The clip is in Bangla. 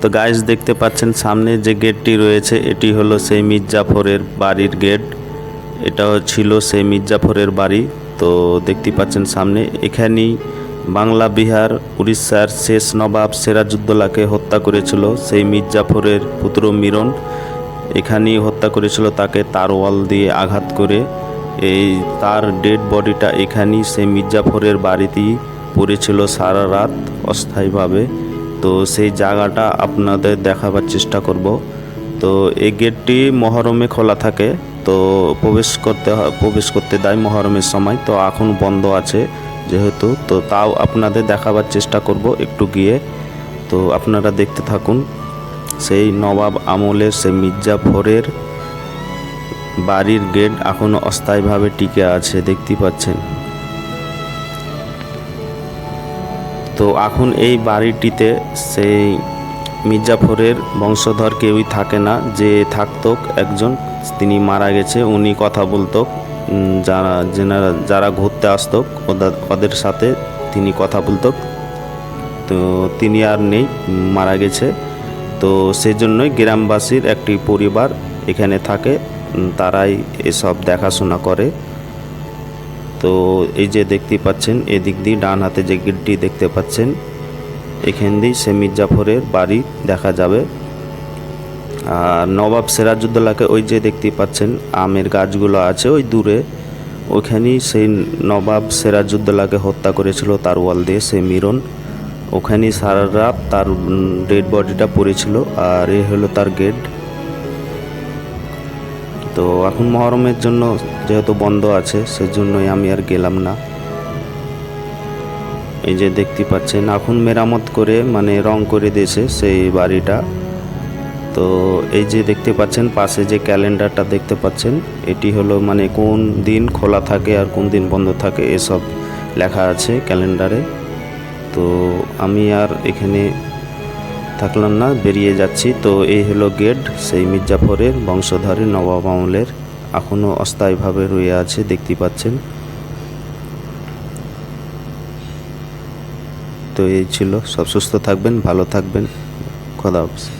তো গাইস দেখতে পাচ্ছেন সামনে যে গেটটি রয়েছে, এটি হলো সেই মির্জাফরের বাড়ির গেট এটা ছিল সেই মির্জাফরের বাড়ি। তো দেখতে পাচ্ছেন সামনে, এখানেই বাংলা, বিহার, উড়িষ্যার শেষ নবাব সিরাজউদ্দৌলাকে হত্যা করেছিল সেই মির্জাফরের পুত্র মিরন। এখানেই হত্যা করেছিল তাকে তারওয়াল দিয়ে আঘাত করে। এই তার ডেড বডিটা এখানেই সেই মির্জাফরের বাড়িতেই পড়েছিল সারা রাত অস্থায়ীভাবে। তো সেই জায়গাটা আপনাদের দেখাবার চেষ্টা করব। তো এই গেটটি মহরমে খোলা থাকে, তো প্রবেশ করতে প্রবেশ করতে দেয় মহরমের সময়। তো এখন বন্ধ আছে যেহেতু, তো তাও আপনাদের দেখাবার চেষ্টা করব একটু গিয়ে। তো আপনারা দেখতে থাকুন, সেই নবাব আমলের, সেই মির্জাফরের বাড়ির গেট এখনও অস্থায়ীভাবে টিকে আছে দেখতে পাচ্ছেন। তো এখন এই বাড়িটিতে সেই মির্জাফরের বংশধর কেউই থাকে না। যে থাকতো একজন, তিনি মারা গেছে, উনি কথা বলতো যারা, যেনারা, যারা ঘুরতে আসতো ওদের ওদের সাথে তিনি কথা বলতো তো তিনি আর নেই, মারা গেছে। তো সেজন্যই গ্রামবাসীর একটি পরিবার এখানে থাকে তারাই এসব দেখাশোনা করে। তো এই যে দেখতে পাচ্ছেন, এদিক দিয়ে ডান হাতে যে গেটটি দেখতে পাচ্ছেন, এখান দিয়ে সে মির্জাফরের বাড়ি দেখা যাবে। আর নবাব সিরাজউদ্দৌলাকে ওই যে দেখতে পাচ্ছেন, আমের গাছগুলো আছে ওই দূরে। ওখানেই সেই নবাব সিরাজউদ্দৌলাকে হত্যা করেছিল তার ওয়াল দিয়ে সে মিরন। ওখানেই সারা রাত তার ডেড বডিটা পড়েছিল। আর এ হলো তার গেট তো এখন মহরমের জন্য যেহেতু বন্ধ আছে, সেজন্যই আমি আর গেলাম না। এই যে দেখতে পাচ্ছেন, এখন মেরামত করে মানে রং করে দিয়েছে সেই বাড়িটা। তো এই যে দেখতে পাচ্ছেন, পাশে যে ক্যালেন্ডারটা দেখতে পাচ্ছেন, এটি হলো মানে কোন দিন খোলা থাকে আর কোন দিন বন্ধ থাকে, এসব লেখা আছে ক্যালেন্ডারে। তো আমি আর এখানে থাকলাম না, বেরিয়ে যাচ্ছি। তো এই হলো গেট, সেই মির্জাফরের বংশধরের নবাব আমলের। এখনও অস্থায়ীভাবে রয়ে আছে, দেখতে পাচ্ছেন। তো এই ছিল। সব সুস্থ থাকবেন, ভালো থাকবেন। খোদা হাফেজ।